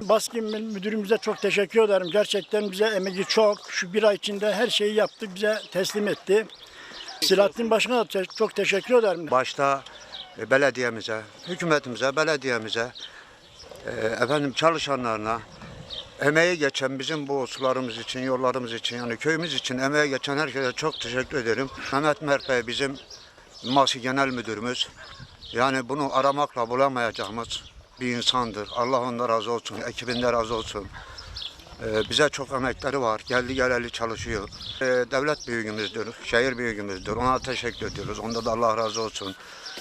Baskin müdürümüze çok teşekkür ederim. Gerçekten bize emeği çok. Şu bir ay içinde her şeyi yaptı, bize teslim etti. Silahattin Başkan'a da çok teşekkür ederim. Başta e, belediyemize, hükümetimize, belediyemize, e, efendim çalışanlarına, emeği geçen bizim bu sularımız için, yollarımız için, yani köyümüz için emeği geçen herkese çok teşekkür ederim. Mehmet Mert Bey bizim MASİ Genel Müdürümüz. Yani bunu aramakla bulamayacağımız bir insandır. Allah ondan razı olsun, ekibinde razı olsun. Ee, bize çok emekleri var. Geldi geleli çalışıyor. Ee, devlet büyüğümüzdür, şehir büyüğümüzdür. Ona teşekkür ediyoruz. Onda da Allah razı olsun.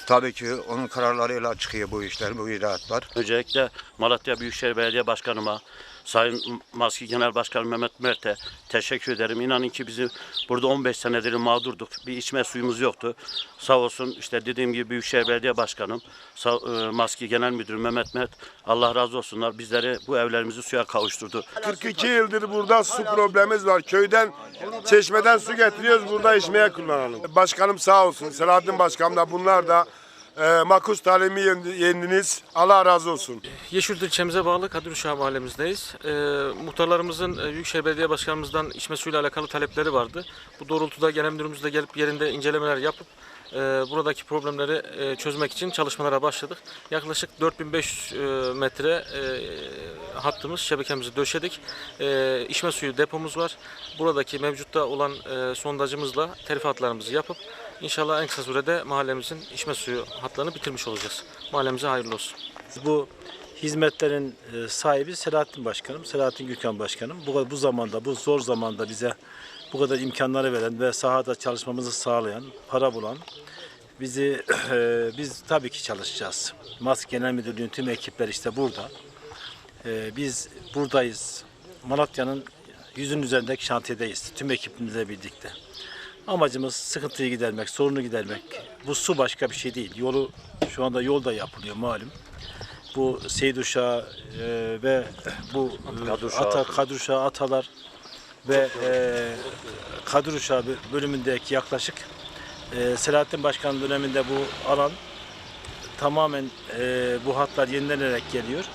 Tabii ki onun kararlarıyla çıkıyor bu işler, bu icraatlar. Öncelikle Malatya Büyükşehir Belediye Başkanıma, Sayın Maski Genel Başkan Mehmet Mert'e teşekkür ederim. İnanın ki bizi burada 15 senedir mağdurduk. Bir içme suyumuz yoktu. Sağ olsun işte dediğim gibi Büyükşehir Belediye Başkanım, sağ, e, Maski Genel Müdürüm Mehmet Mert, Allah razı olsunlar. Bizleri bu evlerimizi suya kavuşturdu. 42 yıldır burada su problemimiz var. Köyden, çeşmeden su getiriyoruz burada içmeye kullanalım. Başkanım sağ olsun, Selahattin Başkanım da bunlar da e, makus talimi yendiniz. Allah razı olsun. Yeşilyurt ilçemize bağlı Kadir Uşağı mahallemizdeyiz. Ee, muhtarlarımızın e, Büyükşehir Belediye Başkanımızdan içme suyuyla alakalı talepleri vardı. Bu doğrultuda genel müdürümüz de gelip yerinde incelemeler yapıp e, buradaki problemleri e, çözmek için çalışmalara başladık. Yaklaşık 4500 e, metre e, hattımız, şebekemizi döşedik. E, içme suyu depomuz var. Buradaki mevcutta olan e, sondajımızla telif hatlarımızı yapıp inşallah en kısa sürede mahallemizin içme suyu hatlarını bitirmiş olacağız. Mahallemize hayırlı olsun. Bu hizmetlerin e, sahibi Selahattin Başkanım, Selahattin Gürkan Başkanım. Bu, bu zamanda, bu zor zamanda bize bu kadar imkanları veren ve sahada çalışmamızı sağlayan, para bulan, bizi e, biz tabii ki çalışacağız. MAS Genel Müdürlüğü'nün tüm ekipler işte burada. E, biz buradayız. Malatya'nın yüzün üzerindeki şantiyedeyiz. Tüm ekibimizle birlikte. Amacımız sıkıntıyı gidermek, sorunu gidermek. Bu su başka bir şey değil. Yolu şu anda yol da yapılıyor malum. Bu Seyit Uşağı e, ve bu e, Kadir Uşağı ata, Uşağı atalar ve e, Kadir Uşağı bölümündeki yaklaşık e, Selahattin Başkan döneminde bu alan tamamen e, bu hatlar yenilenerek geliyor.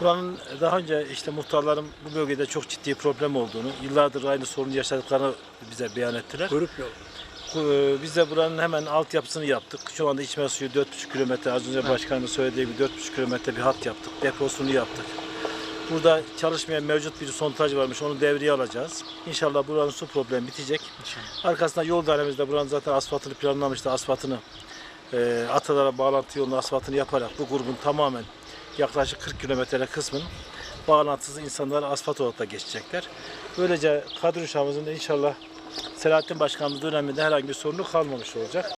Buranın daha önce işte muhtarlarım bu bölgede çok ciddi problem olduğunu, yıllardır aynı sorunu yaşadıklarını bize beyan ettiler. Grup yol. Ee, Biz de buranın hemen altyapısını yaptık. Şu anda içme suyu 4,5 kilometre, az önce başkanımın söylediği gibi 4,5 kilometre bir hat yaptık. Deposunu yaptık. Burada çalışmayan mevcut bir sondaj varmış, onu devreye alacağız. İnşallah buranın su problemi bitecek. Arkasında yol dairemizde buranın zaten asfaltını planlamıştı. Asfaltını e, atalara bağlantı yolunu asfaltını yaparak bu grubun tamamen yaklaşık 40 kilometre kısmın bağlantısız insanlar asfalt olarak da geçecekler. Böylece kadro uşağımızın da inşallah Selahattin Başkanımız döneminde herhangi bir sorunu kalmamış olacak.